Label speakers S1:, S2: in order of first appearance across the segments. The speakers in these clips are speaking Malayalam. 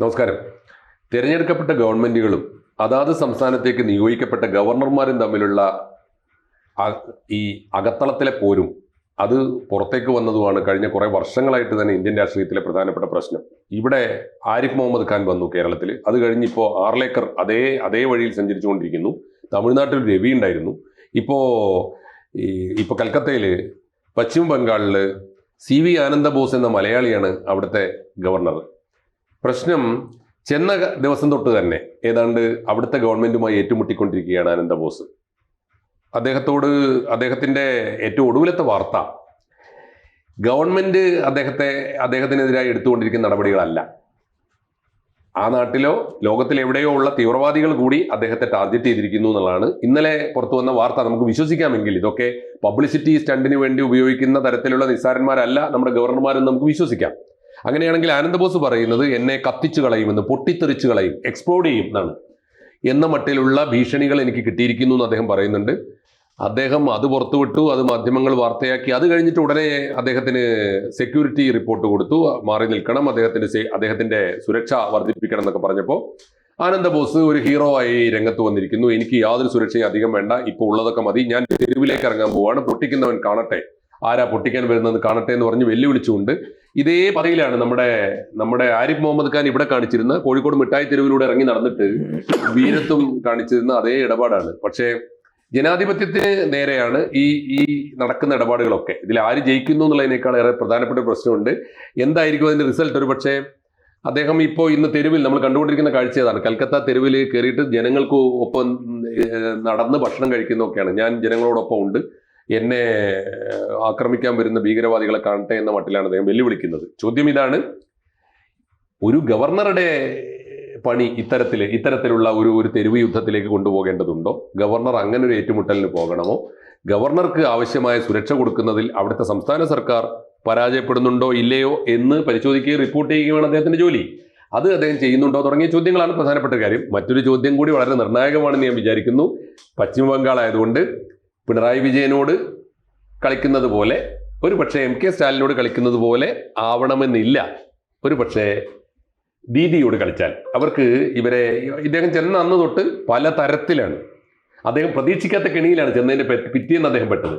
S1: നമസ്കാരം. തിരഞ്ഞെടുക്കപ്പെട്ട ഗവൺമെന്റുകളും അതാത് സംസ്ഥാനത്തേക്ക് നിയോഗിക്കപ്പെട്ട ഗവർണർമാരും തമ്മിലുള്ള ഈ അകത്തളത്തിലെ പോരും അത് പുറത്തേക്ക് വന്നതുമാണ് കഴിഞ്ഞ കുറേ വർഷങ്ങളായിട്ട് തന്നെ ഇന്ത്യൻ രാഷ്ട്രീയത്തിലെ പ്രധാനപ്പെട്ട പ്രശ്നം. ഇവിടെ ആരിഫ് മുഹമ്മദ് ഖാൻ വന്നു കേരളത്തിൽ. അത് കഴിഞ്ഞിപ്പോൾ ആർലേക്കർ അതേ അതേ വഴിയിൽ സഞ്ചരിച്ചുകൊണ്ടിരിക്കുന്നു. തമിഴ്നാട്ടിൽ രവി ഉണ്ടായിരുന്നു. ഇപ്പോൾ ഈ ഇപ്പോൾ കൽക്കത്തയിൽ പശ്ചിമ ബംഗാളിൽ സി വി ആനന്ദബോസ് എന്ന മലയാളിയാണ് അവിടുത്തെ ഗവർണർ. പ്രശ്നം ചെന്ന ദിവസം തൊട്ട് തന്നെ. ഏതാണ്ട് അവിടുത്തെ ഗവൺമെന്റുമായി ഏറ്റുമുട്ടിക്കൊണ്ടിരിക്കുകയാണ് ആനന്ദബോസ് അദ്ദേഹത്തോട് അദ്ദേഹത്തിന്റെ ഏറ്റവും ഒടുവിലത്തെ വാർത്ത ഗവൺമെന്റ് അദ്ദേഹത്തെ അദ്ദേഹത്തിനെതിരായി എടുത്തുകൊണ്ടിരിക്കുന്ന നടപടികളല്ല. ആ നാട്ടിലോ ലോകത്തിൽ എവിടെയോ ഉള്ള തീവ്രവാദികൾ കൂടി അദ്ദേഹത്തെ ടാർഗറ്റ് ചെയ്തിരിക്കുന്നു എന്നുള്ളതാണ് ഇന്നലെ പുറത്തു വന്ന വാർത്ത. നമുക്ക് വിശ്വസിക്കാമെങ്കിൽ ഇതൊക്കെ പബ്ലിസിറ്റി സ്റ്റണ്ടിന് വേണ്ടി ഉപയോഗിക്കുന്ന തരത്തിലുള്ള നിസ്സാരന്മാരല്ല നമ്മുടെ ഗവർണർമാരെന്ന് നമുക്ക് വിശ്വസിക്കാം. അങ്ങനെയാണെങ്കിൽ ആനന്ദബോസ് പറയുന്നത് എന്നെ കത്തിച്ചു കളയുമെന്ന് പൊട്ടിത്തെറിച്ചു കളയും എക്സ്പ്ലോഡ് ചെയ്യും എന്നാണ്. എന്ന മട്ടിലുള്ള ഭീഷണികൾ എനിക്ക് കിട്ടിയിരിക്കുന്നു എന്ന് അദ്ദേഹം പറയുന്നുണ്ട്. അദ്ദേഹം അത് പുറത്തുവിട്ടു അത് മാധ്യമങ്ങൾ വാർത്തയാക്കി. അത് കഴിഞ്ഞിട്ട് ഉടനെ അദ്ദേഹത്തിന് സെക്യൂരിറ്റി റിപ്പോർട്ട് കൊടുത്തു. മാറി നിൽക്കണം അദ്ദേഹത്തിന്റെ അദ്ദേഹത്തിന്റെ സുരക്ഷ വർദ്ധിപ്പിക്കണം എന്നൊക്കെ പറഞ്ഞപ്പോൾ ആനന്ദബോസ് ഒരു ഹീറോ ആയി രംഗത്ത് വന്നിരിക്കുന്നു. എനിക്ക് യാതൊരു സുരക്ഷയും അധികം വേണ്ട. ഇപ്പോൾ ഉള്ളതൊക്കെ മതി. ഞാൻ തെരുവിലേക്ക് ഇറങ്ങാൻ പോവാണ്. പൊട്ടിക്കുന്നവൻ കാണട്ടെ. ആരാ പൊട്ടിക്കാൻ വരുന്നത് കാണട്ടെ എന്ന് പറഞ്ഞ് വെല്ലുവിളിച്ചുകൊണ്ട് ഇതേ പതയിലാണ് നമ്മുടെ നമ്മുടെ ആരിഫ് മുഹമ്മദ് ഖാൻ ഇവിടെ കാണിച്ചിരുന്ന കോഴിക്കോട് മിഠായി തെരുവിലൂടെ ഇറങ്ങി നടന്നിട്ട് വീരത്വം കാണിച്ചിരുന്ന അതേ ഇടപാടാണ്. പക്ഷേ ജനാധിപത്യത്തിന് നേരെയാണ് ഈ ഈ നടക്കുന്ന ഇടപാടുകളൊക്കെ. ഇതിൽ ആര് ജയിക്കുന്നു എന്നുള്ളതിനേക്കാൾ ഏറെ പ്രധാനപ്പെട്ട പ്രശ്നമുണ്ട്. എന്തായിരിക്കും അതിന്റെ റിസൾട്ട്? ഒരു പക്ഷേ അദ്ദേഹം ഇപ്പോൾ ഇന്ന് തെരുവിൽ നമ്മൾ കണ്ടുകൊണ്ടിരിക്കുന്ന കാഴ്ച അതാണ്. കൽക്കത്ത തെരുവിൽ കയറിയിട്ട് ജനങ്ങൾക്ക് ഒപ്പം നടന്ന് ഭക്ഷണം കഴിക്കുന്നതൊക്കെയാണ്. ഞാൻ ജനങ്ങളോടൊപ്പം ഉണ്ട്. എന്നെ ആക്രമിക്കാൻ വരുന്ന ഭീകരവാദികളെ കാണട്ടെ എന്ന മട്ടിലാണ് അദ്ദേഹം വെല്ലുവിളിക്കുന്നത്. ചോദ്യം ഇതാണ് ഒരു ഗവർണറുടെ പണി ഇത്തരത്തിൽ ഇത്തരത്തിലുള്ള ഒരു ഒരു തെരുവ് യുദ്ധത്തിലേക്ക് കൊണ്ടുപോകേണ്ടതുണ്ടോ? ഗവർണർ അങ്ങനെ ഒരു ഏറ്റുമുട്ടലിന് പോകണമോ? ഗവർണർക്ക് ആവശ്യമായ സുരക്ഷ കൊടുക്കുന്നതിൽ അവിടുത്തെ സംസ്ഥാന സർക്കാർ പരാജയപ്പെടുന്നുണ്ടോ ഇല്ലയോ എന്ന് പരിശോധിക്കുകയും റിപ്പോർട്ട് ചെയ്യുകയാണ് അദ്ദേഹത്തിന്റെ ജോലി. അത് അദ്ദേഹം ചെയ്യുന്നുണ്ടോ തുടങ്ങിയ ചോദ്യങ്ങളാണ് പ്രധാനപ്പെട്ട കാര്യം. മറ്റൊരു ചോദ്യം കൂടി വളരെ നിർണായകമാണെന്ന് ഞാൻ വിചാരിക്കുന്നു. പശ്ചിമ ബംഗാൾ ആയതുകൊണ്ട് പിണറായി വിജയനോട് കളിക്കുന്നത് പോലെ ഒരു പക്ഷേ എം കെ സ്റ്റാലിനോട് കളിക്കുന്നത് പോലെ ആവണമെന്നില്ല. ഒരു പക്ഷേ ദീദിയോട് കളിച്ചാൽ. അവർക്ക് ഇവരെ ഇദ്ദേഹം ചെന്ന അന്ന് തൊട്ട് പല തരത്തിലാണ്. അദ്ദേഹം പ്രതീക്ഷിക്കാത്ത കെണിയിലാണ് ചെന്നതിന്റെ പിറ്റിയെന്ന് അദ്ദേഹം പെട്ടത്.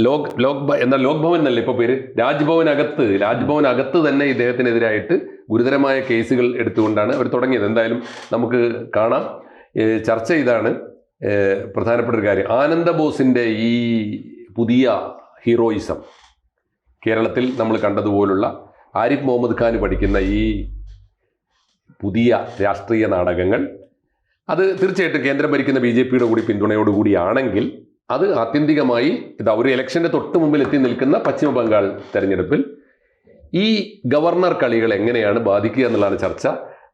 S1: ലോക് ലോക് എന്താ ലോക്ഭവൻ ലോക് ഭവൻ എന്നല്ല ഇപ്പോൾ പേര്? രാജ്ഭവനകത്ത് രാജ്ഭവനകത്ത് തന്നെ ഇദ്ദേഹത്തിനെതിരായിട്ട് ഗുരുതരമായ കേസുകൾ എടുത്തുകൊണ്ടാണ് അവർ തുടങ്ങിയത്. എന്തായാലും നമുക്ക് കാണാം. ചർച്ച ഇതാണ്. പ്രധാനപ്പെട്ട ഒരു കാര്യം. ആനന്ദബോസിന്റെ ഈ പുതിയ ഹീറോയിസം കേരളത്തിൽ നമ്മൾ കണ്ടതുപോലുള്ള ആരിഫ് മുഹമ്മദ് ഖാൻ പഠിക്കുന്ന ഈ പുതിയ രാഷ്ട്രീയ നാടകങ്ങൾ അത് തീർച്ചയായിട്ടും കേന്ദ്രം ഭരിക്കുന്ന ബി ജെ പിയുടെ കൂടി പിന്തുണയോടുകൂടിയാണെങ്കിൽ അത് ആത്യന്തികമായി ഇത് ഒരു ഇലക്ഷന്റെ തൊട്ട് മുമ്പിൽ എത്തി നിൽക്കുന്ന പശ്ചിമ ബംഗാൾ തെരഞ്ഞെടുപ്പിൽ ഈ ഗവർണർ കളികൾ എങ്ങനെയാണ് ബാധിക്കുക എന്നുള്ളതാണ് ചർച്ച.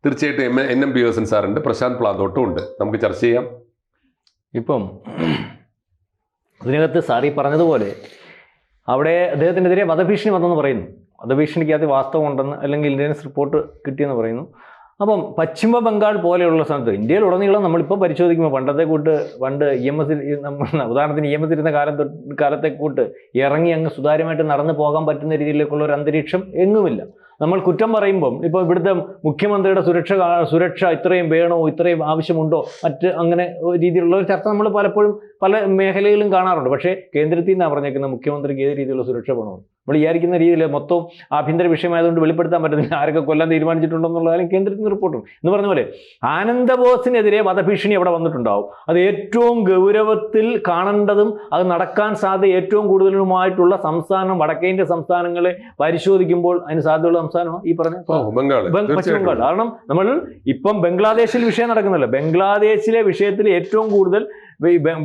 S1: തീർച്ചയായിട്ടും M N M P Hasan സാറുണ്ട് Prashanth പ്ലാന്തോട്ടും ഉണ്ട്. നമുക്ക് ചർച്ച ചെയ്യാം.
S2: ഇപ്പം അതിനകത്ത് സാറി പറഞ്ഞതുപോലെ അവിടെ അദ്ദേഹത്തിനെതിരെ വധഭീഷണി വന്നെന്ന് പറയുന്നു. വധഭീഷണിക്കകത്ത് വാസ്തവം ഉണ്ടെന്ന് അല്ലെങ്കിൽ ഇന്റലിജൻസ് റിപ്പോർട്ട് കിട്ടിയെന്ന് പറയുന്നു. അപ്പം പശ്ചിമ ബംഗാൾ പോലെയുള്ള സ്ഥലത്ത് ഇന്ത്യയിൽ ഉടനീളം നമ്മളിപ്പോൾ പരിശോധിക്കുമ്പോൾ പണ്ടത്തെ കൂട്ട് പണ്ട് ഇ എം എസ് നമ്മൾ ഉദാഹരണത്തിന് ഇ എം എസ് ഇരുന്ന കാലം കാലത്തെ കൂട്ട് ഇറങ്ങി അങ്ങ് സുതാര്യമായിട്ട് നടന്നു പോകാൻ പറ്റുന്ന രീതിയിലേക്കുള്ള ഒരു അന്തരീക്ഷം എങ്ങുമില്ല. നമ്മൾ കുറ്റം പറയുമ്പം ഇപ്പോൾ ഇവിടുത്തെ മുഖ്യമന്ത്രിയുടെ സുരക്ഷ സുരക്ഷ ഇത്രയും വേണോ ഇത്രയും ആവശ്യമുണ്ടോ മറ്റ് അങ്ങനെ രീതിയിലുള്ള ഒരു ചർച്ച നമ്മൾ പലപ്പോഴും പല മേഖലയിലും കാണാറുണ്ട്. പക്ഷേ കേന്ദ്രത്തിൽ നിന്നാണ് പറഞ്ഞേക്കുന്നത് മുഖ്യമന്ത്രിക്ക് ഏത് രീതിയിലുള്ള സുരക്ഷ വേണമെന്ന്. നമ്മൾ വിചാരിക്കുന്ന രീതിയിൽ മൊത്തം ആഭ്യന്തര വിഷയമായതുകൊണ്ട് വെളിപ്പെടുത്താൻ പറ്റുന്നില്ല. ആരൊക്കെ കൊല്ലാൻ തീരുമാനിച്ചിട്ടുണ്ടെന്നുള്ള കാര്യം കേന്ദ്രത്തിൽ നിന്ന് റിപ്പോർട്ടും. എന്ന് പറഞ്ഞ പോലെ ആനന്ദബോസിനെതിരെ വധഭീഷണി അവിടെ വന്നിട്ടുണ്ടാവും. അത് ഏറ്റവും ഗൗരവത്തിൽ കാണേണ്ടതും അത് നടക്കാൻ സാധ്യത ഏറ്റവും കൂടുതലുമായിട്ടുള്ള സംസ്ഥാനം വടക്കേന്ത്യ സംസ്ഥാനങ്ങളെ പരിശോധിക്കുമ്പോൾ അതിന് സാധ്യതയുള്ള സംസ്ഥാനമാണ് ഈ പറഞ്ഞ?
S1: ബംഗാൾ
S2: പശ്ചിമ ബംഗാൾ. കാരണം നമ്മൾ ഇപ്പം ബംഗ്ലാദേശിൽ വിഷയം നടക്കുന്നില്ല ബംഗ്ലാദേശിലെ വിഷയത്തിൽ ഏറ്റവും കൂടുതൽ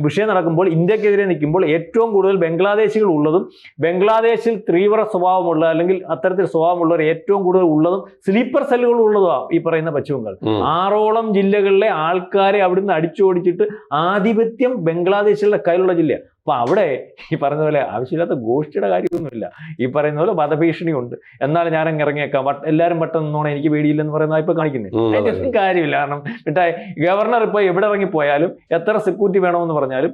S2: വിഷയം നടക്കുമ്പോൾ ഇന്ത്യക്കെതിരെ നിൽക്കുമ്പോൾ ഏറ്റവും കൂടുതൽ ബംഗ്ലാദേശികൾ ഉള്ളതും ബംഗ്ലാദേശിൽ തീവ്ര സ്വഭാവമുള്ള അല്ലെങ്കിൽ അത്തരത്തിൽ സ്വഭാവമുള്ളവർ ഏറ്റവും കൂടുതൽ ഉള്ളതും സ്ലീപ്പർ സെല്ലുകൾ ഉള്ളതുമാണ് ഈ പറയുന്ന പശ്ചിമ ബംഗാൾ ആറോളം ജില്ലകളിലെ ആൾക്കാരെ അവിടുന്ന് അടിച്ചോടിച്ചിട്ട് ആധിപത്യം ബംഗ്ലാദേശികളുടെ കയ്യിലുള്ള ജില്ലയാണ് അപ്പോൾ അവിടെ ഈ പറയുന്ന പോലെ ആവശ്യമില്ലാത്ത ഗോഷ്ഠിയുടെ കാര്യമൊന്നുമില്ല. ഈ പറയുന്ന പോലെ വധഭീഷണിയുണ്ട്. എന്നാൽ ഞാൻ അങ്ങ് ഇറങ്ങിയേക്കാം. വട്ട് എല്ലാവരും വട്ടം നിന്നോണം എനിക്ക് പേടിയില്ലെന്ന് പറയുന്നത് ഇപ്പോൾ കാണിക്കുന്നത്
S1: ഉം, അതെ.
S2: അതിന്റെ ഒന്നും കാര്യമില്ല. കാരണം മിഠായി ഗവർണർ ഇപ്പോൾ എവിടെ ഇറങ്ങിപ്പോയാലും എത്ര സെക്യൂരിറ്റി വേണമെന്ന് പറഞ്ഞാലും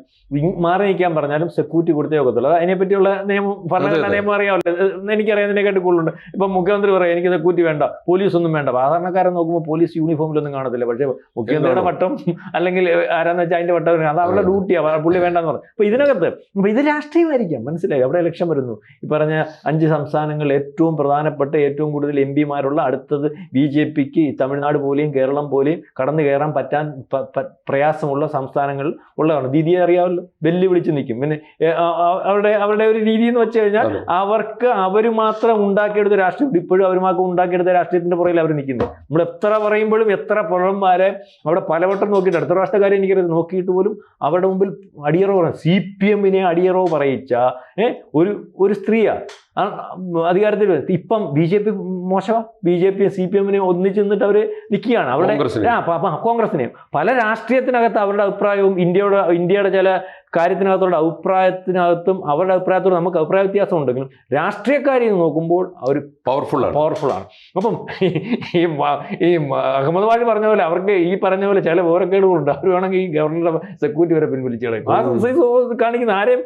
S2: മാറി നിൽക്കാൻ പറഞ്ഞാലും സെക്യൂരിറ്റി കൊടുത്തേ ഒക്കത്തുള്ളൂ. അത് അതിനെപ്പറ്റിയുള്ള നിയമം ഭരണഘടനാ. നിയമം അറിയാമല്ലോ. എനിക്കറിയാവുന്നതിനെക്കാട്ടി കൂടുതലുണ്ട്. ഇപ്പം മുഖ്യമന്ത്രി പറയാം എനിക്ക് സെക്യൂരിറ്റി വേണ്ട. പോലീസ് ഒന്നും വേണ്ട. സാധാരണക്കാരൻ നോക്കുമ്പോൾ പോലീസ് യൂണിഫോമിലൊന്നും കാണത്തില്ല. പക്ഷേ മുഖ്യമന്ത്രിയുടെ വട്ടം അല്ലെങ്കിൽ ആരാന്ന് വെച്ചാൽ അതിന്റെ വട്ടം അത് അവരുടെ ഡ്യൂട്ടിയാണ് പുള്ളി വേണ്ടെന്ന് പറഞ്ഞു അപ്പൊ ഇതിനകത്ത് അപ്പൊ ഇത് രാഷ്ട്രീയമായിരിക്കാം. മനസ്സിലായി? അവിടെ ഇലക്ഷൻ വരുന്നു? ഈ പറഞ്ഞ അഞ്ച് സംസ്ഥാനങ്ങൾ ഏറ്റവും പ്രധാനപ്പെട്ട ഏറ്റവും കൂടുതൽ എം പിമാരുള്ള അടുത്തത് ബി ജെ പിക്ക് തമിഴ്നാട് പോലെയും കേരളം പോലെയും കടന്നു കയറാൻ പറ്റാൻ പ്രയാസമുള്ള സംസ്ഥാനങ്ങൾ ഉള്ളതാണ്. ദീദിയെ അറിയാമല്ലോ? വെല്ലുവിളിച്ച് നിൽക്കും. പിന്നെ അവരുടെ അവരുടെ ഒരു രീതി എന്ന് വെച്ച് കഴിഞ്ഞാൽ അവർക്ക് അവർ മാത്രം ഉണ്ടാക്കിയെടുത്ത രാഷ്ട്രീയം ഇപ്പോഴും അവർ മാത്രം ഉണ്ടാക്കിയെടുത്ത രാഷ്ട്രീയത്തിന്റെ പുറകിൽ അവർ നിൽക്കുന്നത് നമ്മൾ എത്ര പറയുമ്പോഴും എത്ര പുറന്മാരെ അവിടെ പലവട്ടം നോക്കിയിട്ട് അടുത്ത രാഷ്ട്രക്കാരെ എനിക്കറിയാം നോക്കിയിട്ട് പോലും അവരുടെ മുമ്പിൽ അടിയറ പറയും സി പി എമ്മിനെ അടിയറോ പറയിച്ച ഏ, ഒരു ഒരു സ്ത്രീയാണ് അധികാരത്തിൽ ഇപ്പം B J P മോശമാ. B J P C P എമ്മിനെ ഒന്നിച്ച് നിന്നിട്ട് അവർ നിൽക്കുകയാണ്. പ- കോൺഗ്രസിനെയും. പല രാഷ്ട്രീയത്തിനകത്ത് അവരുടെ അഭിപ്രായവും ഇന്ത്യയുടെ ഇന്ത്യയുടെ ചില കാര്യത്തിനകത്തുള്ള അഭിപ്രായത്തിനകത്തും അവരുടെ അഭിപ്രായത്തോട് നമുക്ക് അഭിപ്രായ വ്യത്യാസം ഉണ്ടെങ്കിലും രാഷ്ട്രീയക്കാരെ നോക്കുമ്പോൾ അവർ
S1: പവർഫുൾ ആണ്.
S2: പവർഫുൾ ആണ്. അപ്പം ഈ ഈ അഹമ്മദ് വാഴി പറഞ്ഞ പോലെ അവർക്ക് ഈ പറഞ്ഞ പോലെ ചില വിവരക്കേടുകളുണ്ട് അവർ വേണമെങ്കിൽ ഈ ഗവർണറുടെ സെക്യൂരിറ്റി വരെ പിൻവലിച്ചു കളയും. ആ. കാണിക്കുന്ന ആരെയും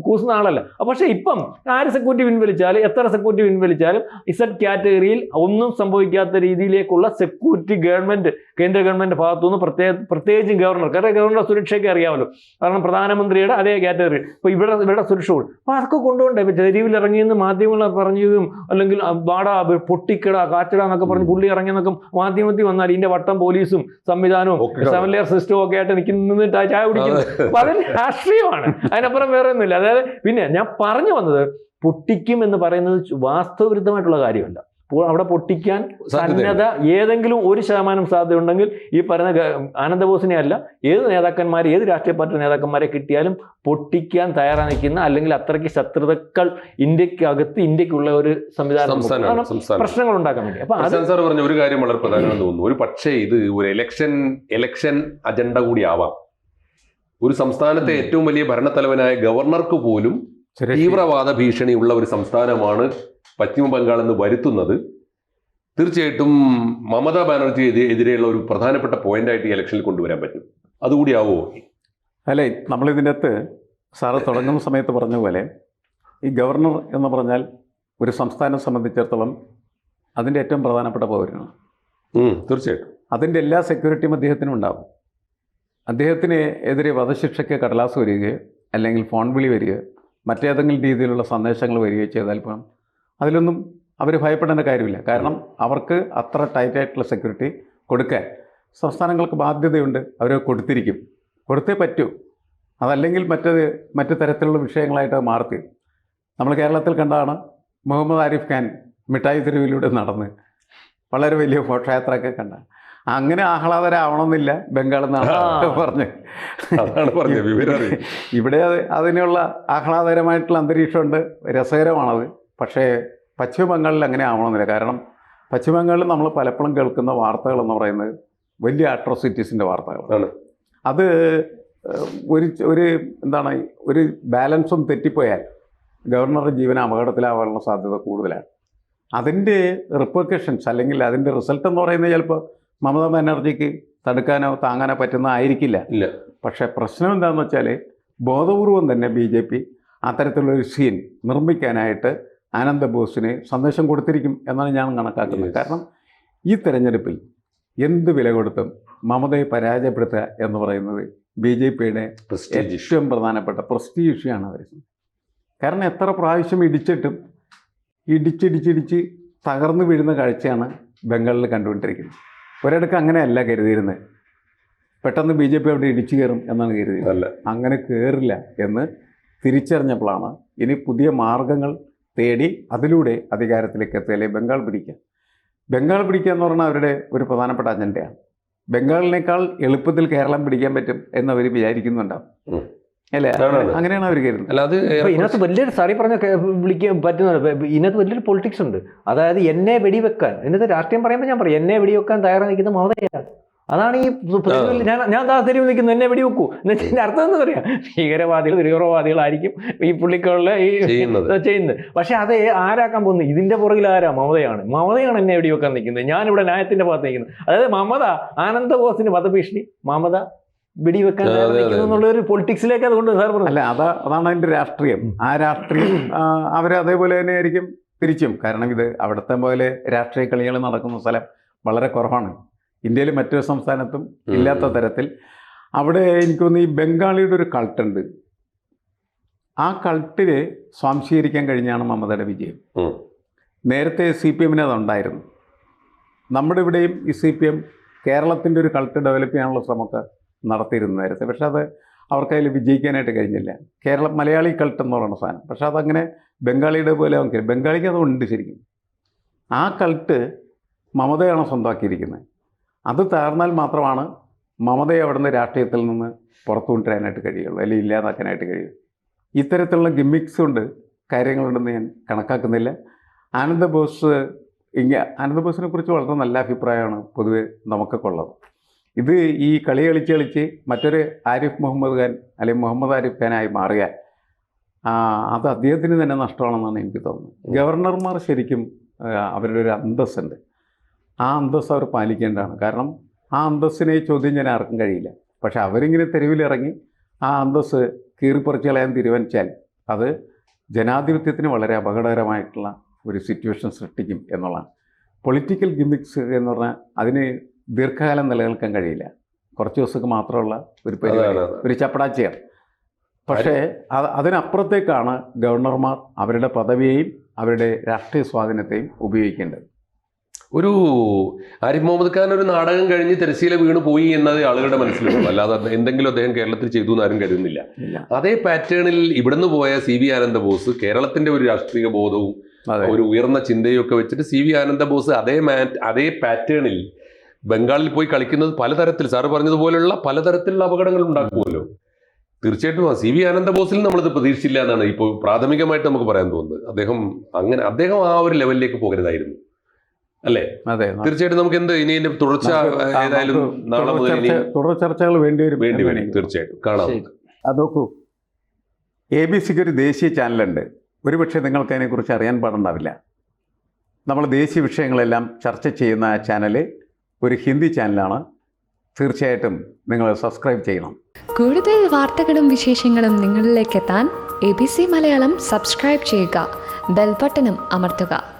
S2: കൂസുന്ന ആളല്ല. പക്ഷേ ഇപ്പം ആര് സെക്യൂരിറ്റി പിൻവലിച്ചാലും എത്ര സെക്യൂരിറ്റി പിൻവലിച്ചാലും ഇസഡ് കാറ്റഗറിയിൽ ഒന്നും സംഭവിക്കാത്ത രീതിയിലേക്കുള്ള സെക്യൂരിറ്റി ഗവൺമെന്റ് കേന്ദ്ര ഗവൺമെന്റ് ഭാഗത്തുനിന്ന് പ്രത്യേക പ്രത്യേകിച്ചും ഗവർണർ കാരണം ഗവർണറുടെ സുരക്ഷയൊക്കെ അറിയാമല്ലോ. കാരണം പ്രധാനമന്ത്രിയുടെ അതേ കാറ്റഗറി അപ്പോൾ ഇവിടെ ഇവിടെ സുരക്ഷ കൊടുക്കും അപ്പോൾ അതൊക്കെ കൊണ്ടുപോകണ്ടേ? ഇപ്പോൾ ജരീവിൽ ഇറങ്ങിയെന്ന് മാധ്യമങ്ങൾ പറഞ്ഞതും അല്ലെങ്കിൽ വാടാ പൊട്ടിക്കട കാച്ചട എന്നൊക്കെ പറഞ്ഞ് പുള്ളി ഇറങ്ങിയെന്നൊക്കെ മാധ്യമത്തിൽ വന്നാൽ ഇതിന്റെ വട്ടം പോലീസും സംവിധാനവും സെവൻ ലെയർ സിസ്റ്റവും ഒക്കെ ആയിട്ട് നിൽക്കുന്നിട്ട് ചായ കുടിക്കുന്നത് അപ്പൊ അത് രാഷ്ട്രീയമാണ്. അതിനപ്പുറം വേറെ ഒന്നുമില്ല. അതായത് പിന്നെ ഞാൻ പറഞ്ഞു വന്നത് പൊട്ടിക്കും എന്ന് പറയുന്നത് വാസ്തവവിരുദ്ധമായിട്ടുള്ള കാര്യമല്ല. അവിടെ പൊട്ടിക്കാൻ. സന്നദ്ധ ഏതെങ്കിലും ഒരു ശതമാനം സാധ്യതയുണ്ടെങ്കിൽ ഈ പറയുന്ന ആനന്ദബോസിനെ അല്ല ഏത് നേതാക്കന്മാരെ ഏത് രാഷ്ട്രീയ പാർട്ടി നേതാക്കന്മാരെ കിട്ടിയാലും പൊട്ടിക്കാൻ തയ്യാറായി നിൽക്കുന്ന അല്ലെങ്കിൽ അത്രയ്ക്ക് ശത്രുതക്കൾ ഇന്ത്യക്കകത്ത് ഇന്ത്യക്കുള്ള ഒരു സംവിധാനം പ്രശ്നങ്ങൾ ഉണ്ടാക്കാൻ വേണ്ടി. അപ്പൊ
S1: സാർ പറഞ്ഞ ഒരു കാര്യം വളരെ പ്രധാനമാണെന്ന് തോന്നുന്നു. ഒരു പക്ഷേ ഇത് ഒരു എലക്ഷൻ എലക്ഷൻ അജണ്ട കൂടി ആവാം. ഒരു സംസ്ഥാനത്തെ ഏറ്റവും വലിയ ഭരണത്തലവനായ ഗവർണർക്ക് പോലും തീവ്രവാദ ഭീഷണിയുള്ള ഒരു സംസ്ഥാനമാണ് പശ്ചിമ ബംഗാൾ എന്ന് വരുത്തുന്നത് തീർച്ചയായിട്ടും മമതാ ബാനർജി എതിരെയുള്ള ഒരു പ്രധാനപ്പെട്ട പോയിന്റായിട്ട് ഈ ഇലക്ഷനിൽ കൊണ്ടുവരാൻ പറ്റും. അതുകൂടി ആവോ
S3: അല്ലേ നമ്മളിതിന്റെ അകത്ത് സാറ് തുടങ്ങുന്ന സമയത്ത് പറഞ്ഞ പോലെ ഈ ഗവർണർ എന്ന് പറഞ്ഞാൽ ഒരു സംസ്ഥാനം സംബന്ധിച്ചിടത്തോളം അതിന്റെ ഏറ്റവും പ്രധാനപ്പെട്ട പൗരനാണ്.
S1: തീർച്ചയായിട്ടും.
S3: അതിന്റെ എല്ലാ സെക്യൂരിറ്റിയും അദ്ദേഹത്തിനും ഉണ്ടാവും. അദ്ദേഹത്തിന് എതിരെ വധശിക്ഷയ്ക്ക് കടലാസ് വരികയോ അല്ലെങ്കിൽ ഫോൺ വിളി വരികയോ മറ്റേതെങ്കിലും രീതിയിലുള്ള സന്ദേശങ്ങൾ വരികയോ ചെയ്താൽ പോലും അതിലൊന്നും അവർ ഭയപ്പെടേണ്ട കാര്യമില്ല. കാരണം അവർക്ക് അത്ര ടൈറ്റായിട്ടുള്ള സെക്യൂരിറ്റി കൊടുക്കാൻ സംസ്ഥാനങ്ങൾക്ക് ബാധ്യതയുണ്ട്. അവർ കൊടുത്തിരിക്കും. കൊടുത്തേ പറ്റൂ. അതല്ലെങ്കിൽ മറ്റ് മറ്റു തരത്തിലുള്ള വിഷയങ്ങളായിട്ട് മാറി നമ്മൾ കേരളത്തിൽ കണ്ടാണ് മുഹമ്മദ് ആരിഫ് ഖാൻ മിഠായി തെരുവിലൂടെ നടന്ന് വളരെ വലിയ ഘോഷയാത്രയൊക്കെ കണ്ട. അങ്ങനെ ആഹ്ലാദരാവണമെന്നില്ല ബംഗാൾ എന്നാണ്
S2: ആ.
S3: പറഞ്ഞ് ഇവിടെ അത് അതിനുള്ള ആഹ്ലാദകരമായിട്ടുള്ള അന്തരീക്ഷമുണ്ട്. രസകരമാണത്. പക്ഷേ പശ്ചിമ ബംഗാളിൽ അങ്ങനെ ആവണമെന്നില്ല കാരണം പശ്ചിമ ബംഗാളിൽ നമ്മൾ പലപ്പോഴും കേൾക്കുന്ന വാർത്തകൾ എന്ന് പറയുന്നത് വലിയ അട്രോസിറ്റീസിന്റെ വാർത്തകളാണ്. അത് ഒരു ഒരു എന്താണ് ഒരു ബാലൻസും തെറ്റിപ്പോയാൽ ഗവർണറുടെ ജീവൻ അപകടത്തിലാവാനുള്ള സാധ്യത കൂടുതലാണ്. അതിന്റെ റിപ്പർക്കഷൻസ് അല്ലെങ്കിൽ അതിന്റെ റിസൾട്ട് എന്ന് പറയുന്നത് ചിലപ്പോൾ മമതാ ബാനർജിക്ക് തടുക്കാനോ താങ്ങാനോ പറ്റുന്ന ആയിരിക്കില്ല.
S1: ഇല്ല.
S3: പക്ഷേ പ്രശ്നം എന്താണെന്ന് വെച്ചാൽ ബോധപൂർവം തന്നെ ബി ജെ പി അത്തരത്തിലുള്ളൊരു സീൻ നിർമ്മിക്കാനായിട്ട് ആനന്ദ ബോസിനെ സന്ദേശം കൊടുത്തിരിക്കും എന്നാണ് ഞാൻ കണക്കാക്കുന്നത്. കാരണം ഈ തെരഞ്ഞെടുപ്പിൽ എന്ത് വില കൊടുത്തും മമതയെ പരാജയപ്പെടുത്തുക എന്ന് പറയുന്നത് ബി ജെ പിയുടെ ഏറ്റവും പ്രധാനപ്പെട്ട പ്രസ്റ്റീജ് ഇഷ്യൂ ആണ് അവർ കാരണം എത്ര പ്രാവശ്യം ഇടിച്ചിട്ടും ഇടിച്ചിടിച്ചിടിച്ച് തകർന്നു വീഴുന്ന കാഴ്ചയാണ് ബംഗാളിൽ കണ്ടുകൊണ്ടിരിക്കുന്നത്. ഒരിടക്ക് അങ്ങനെയല്ല കരുതിയിരുന്നത്. പെട്ടെന്ന് ബി ജെ പി അവിടെ ഇടിച്ചു കയറും എന്നാണ് കരുതിയത് അങ്ങനെ കയറില്ല എന്ന് തിരിച്ചറിഞ്ഞപ്പോഴാണ് ഇനി പുതിയ മാർഗങ്ങൾ തേടി അതിലൂടെ അധികാരത്തിലേക്ക് എത്തിയാലേ ബംഗാൾ പിടിക്കുക. ബംഗാൾ പിടിക്കുക എന്ന് പറഞ്ഞാൽ അവരുടെ ഒരു പ്രധാനപ്പെട്ട അജണ്ടയാണ് ബംഗാളിനേക്കാൾ എളുപ്പത്തിൽ കേരളം പിടിക്കാൻ പറ്റും എന്ന് അവർ വിചാരിക്കുന്നുണ്ടാവും. അല്ലേ. അങ്ങനെയാണ് അവർ കരുതുന്നത്.
S1: അല്ല അത്
S2: ഇതിനകത്ത് വലിയൊരു സാറി പറഞ്ഞ വിളിക്കാൻ പറ്റുന്നുണ്ട് ഇതിനകത്ത് വലിയൊരു പൊളിറ്റിക്സ് ഉണ്ട്. അതായത് എന്നെ വെടിവെക്കാൻ. എന്നിട്ട് രാഷ്ട്രീയം പറയുമ്പോൾ ഞാൻ പറയും എന്നെ വെടിവെക്കാൻ തയ്യാറായി നിൽക്കുന്ന മമതയാണ്. അതാണ് ഈ ഞാൻ ഞാൻ താല്പര്യം വിളിക്കുന്നു നിൽക്കുന്നു. എന്നെ എവിടെ വെക്കൂ എന്നുവെച്ചാൽ അർത്ഥം എന്താ പറയാ? ഭീകരവാദികൾ തീവ്രവാദികളായിരിക്കും ഈ പുള്ളിക്കുള്ള ഈ
S1: ചെയ്യുന്നത്.
S2: പക്ഷെ അത് ആരാക്കാൻ പോകുന്നത് ഇതിന്റെ പുറകിൽ ആരാ? മമതയാണ്. മമതയാണ് എന്നെ എവിടെ വെടിവെക്കാൻ നിൽക്കുന്നത്. ഞാൻ ഇവിടെ ന്യായത്തിന്റെ ഭാഗത്ത് നിൽക്കുന്നത് അതായത് മമത ആനന്ദബോസിന് വധഭീഷണി. മമത വെടിവെക്കാൻ എന്നുള്ള ഒരു പൊളിറ്റിക്സിലേക്ക് അതുകൊണ്ട് സാർ പറഞ്ഞു.
S3: അല്ല അതാ അതാണ് അതിന്റെ രാഷ്ട്രീയം. ആ രാഷ്ട്രീയം അവർ അതേപോലെ തന്നെ ആയിരിക്കും തിരിച്ചും. കാരണം ഇത് അവിടുത്തെ പോലെ രാഷ്ട്രീയ കളികൾ നടക്കുന്ന സ്ഥലം വളരെ കുറവാണ്. ഇന്ത്യയിൽ മറ്റൊരു സംസ്ഥാനത്തും ഇല്ലാത്ത തരത്തിൽ. അവിടെ എനിക്ക് തോന്നുന്നു ഈ ബംഗാളിയുടെ ഒരു കൾട്ടുണ്ട് ആ കൾട്ടിനെ സ്വാംശീകരിക്കാൻ കഴിഞ്ഞാണ് മമതയുടെ വിജയം. നേരത്തെ സി പി എമ്മിന് അതുണ്ടായിരുന്നു. നമ്മുടെ ഇവിടെയും ഈ സി പി എം കേരളത്തിന്റെ ഒരു കൾട്ട് ഡെവലപ്പ് ചെയ്യാനുള്ള ശ്രമമൊക്കെ നടത്തിയിരുന്നു നേരത്തെ. പക്ഷേ അത് അവർക്കതിൽ വിജയിക്കാനായിട്ട് കഴിഞ്ഞില്ല. കേരളം മലയാളി കൾട്ട് എന്ന് പറയുന്ന സാധനം. പക്ഷേ അതങ്ങനെ ബംഗാളിയുടെ പോലെ അവർക്ക് ബംഗാളിക്ക് അതുണ്ട് ശരിക്കും. ആ കൾട്ട് മമതയാണ് സ്വന്തമാക്കിയിരിക്കുന്നത്. അത് തകർന്നാൽ മാത്രമാണ് മമതയെ അവിടുന്ന് രാഷ്ട്രീയത്തിൽ നിന്ന് പുറത്തു കൊണ്ടുവരാനായിട്ട് കഴിയുള്ളൂ അല്ലെങ്കിൽ ഇല്ലാതാക്കാനായിട്ട് കഴിയും ഇത്തരത്തിലുള്ള ഗിമ്മിക്സ് കൊണ്ട് കാര്യങ്ങളുണ്ടെന്ന് ഞാൻ കണക്കാക്കുന്നില്ല. ആനന്ദബോസ് ഇങ്ങ ആനന്ദബോസിനെ കുറിച്ച് വളരെ നല്ല അഭിപ്രായമാണ് പൊതുവെ നമുക്കൊക്കെ ഉള്ളത് ഇത് ഈ കളി കളിച്ച് കളിച്ച് മറ്റൊരു ആരിഫ് മുഹമ്മദ് ഖാൻ അല്ലെങ്കിൽ മുഹമ്മദ് ആരിഫ് ഖാനായി മാറിയാൽ അത് അദ്ദേഹത്തിന് തന്നെ നഷ്ടമാണെന്നാണ് എനിക്ക് തോന്നുന്നത്. ഗവർണർമാർ ശരിക്കും അവരുടെ ഒരു അന്തസ്സുണ്ട്. ആ അന്തസ് അവർ പാലിക്കേണ്ടതാണ്. കാരണം ആ അന്തസ്സിനെ ചോദ്യം ചെയ്യാൻ ആർക്കും കഴിയില്ല. പക്ഷെ അവരിങ്ങനെ തെരുവിലിറങ്ങി ആ അന്തസ് കീറിപ്പറിച്ച് കളയാൻ തീരുമാനിച്ചാൽ അത് ജനാധിപത്യത്തിന് വളരെ അപകടകരമായിട്ടുള്ള ഒരു സിറ്റുവേഷൻ സൃഷ്ടിക്കും എന്നുള്ളതാണ്. പൊളിറ്റിക്കൽ ഗിമിക്സ് എന്ന് പറഞ്ഞാൽ അതിന് ദീർഘകാലം നിലനിൽക്കാൻ കഴിയില്ല. കുറച്ച് ദിവസമൊക്കെ മാത്രമുള്ള ഒരു പരിപാടി. ഒരു ചപ്പടാച്ചയാണ്. പക്ഷേ അത് അതിനപ്പുറത്തേക്കാണ് ഗവർണർമാർ അവരുടെ പദവിയെയും അവരുടെ രാഷ്ട്രീയ സ്വാധീനത്തെയും ഉപയോഗിക്കേണ്ടത്.
S1: ഒരു ആരിഫ് മുഹമ്മദ് ഖാൻ ഒരു നാടകം കഴിഞ്ഞ് തിരശ്ശീല വീണ് പോയി എന്നത് ആളുകളുടെ മനസ്സിലുള്ളൂ അല്ലാതെ എന്തെങ്കിലും അദ്ദേഹം കേരളത്തിൽ ചെയ്തു എന്ന് ആരും കരുതുന്നില്ല. അതേ പാറ്റേണിൽ ഇവിടുന്ന് പോയ സി വി ആനന്ദ ബോസ് കേരളത്തിന്റെ ഒരു രാഷ്ട്രീയ ബോധവും ഒരു ഉയർന്ന ചിന്തയും ഒക്കെ വെച്ചിട്ട് സി വി ആനന്ദ ബോസ് അതേ മാറ്റ് അതേ പാറ്റേണിൽ ബംഗാളിൽ പോയി കളിക്കുന്നത് പലതരത്തിൽ സാറ് പറഞ്ഞതുപോലുള്ള പലതരത്തിലുള്ള അപകടങ്ങൾ ഉണ്ടാക്കുമല്ലോ. തീർച്ചയായിട്ടും സി വി ആനന്ദ ബോസിൽ നമ്മളിത് പ്രതീക്ഷിച്ചില്ല എന്നാണ് ഇപ്പോൾ പ്രാഥമികമായിട്ട് നമുക്ക് പറയാൻ തോന്നുന്നത്. അദ്ദേഹം അങ്ങനെ അദ്ദേഹം ആ ഒരു ലെവലിലേക്ക് പോകരുതായിരുന്നു. അല്ലേ?
S3: അതെ.
S1: തീർച്ചയായിട്ടും നമുക്ക് എന്ത് ഇനി തുടർച്ച ഏതായാലും നാളെ
S3: തുടർ
S1: മുതൽ
S3: തുടർ ചർച്ചകൾ വേണ്ടി വരും.
S1: വേണ്ടി വരും. തീർച്ചയായിട്ടും. കാണാം.
S3: അത് നോക്കൂ. എ ബി സിക്ക് ഒരു ദേശീയ ചാനലുണ്ട്. ഒരുപക്ഷെ നിങ്ങൾക്ക് അതിനെക്കുറിച്ച് അറിയാൻ പാടുണ്ടാവില്ല. നമ്മൾ ദേശീയ വിഷയങ്ങളെല്ലാം ചർച്ച ചെയ്യുന്ന ആ ചാനൽ ഒരു ഹിന്ദി ചാനലാണ്. തീർച്ചയായിട്ടും നിങ്ങൾ സബ്സ്ക്രൈബ് ചെയ്യണം.
S4: കൂടുതൽ വാർത്തകളും വിശേഷങ്ങളും നിങ്ങളിലേക്ക് എത്താൻ A B C Malayalam subscribe ചെയ്യുക. ബെൽബട്ടനും അമർത്തുക.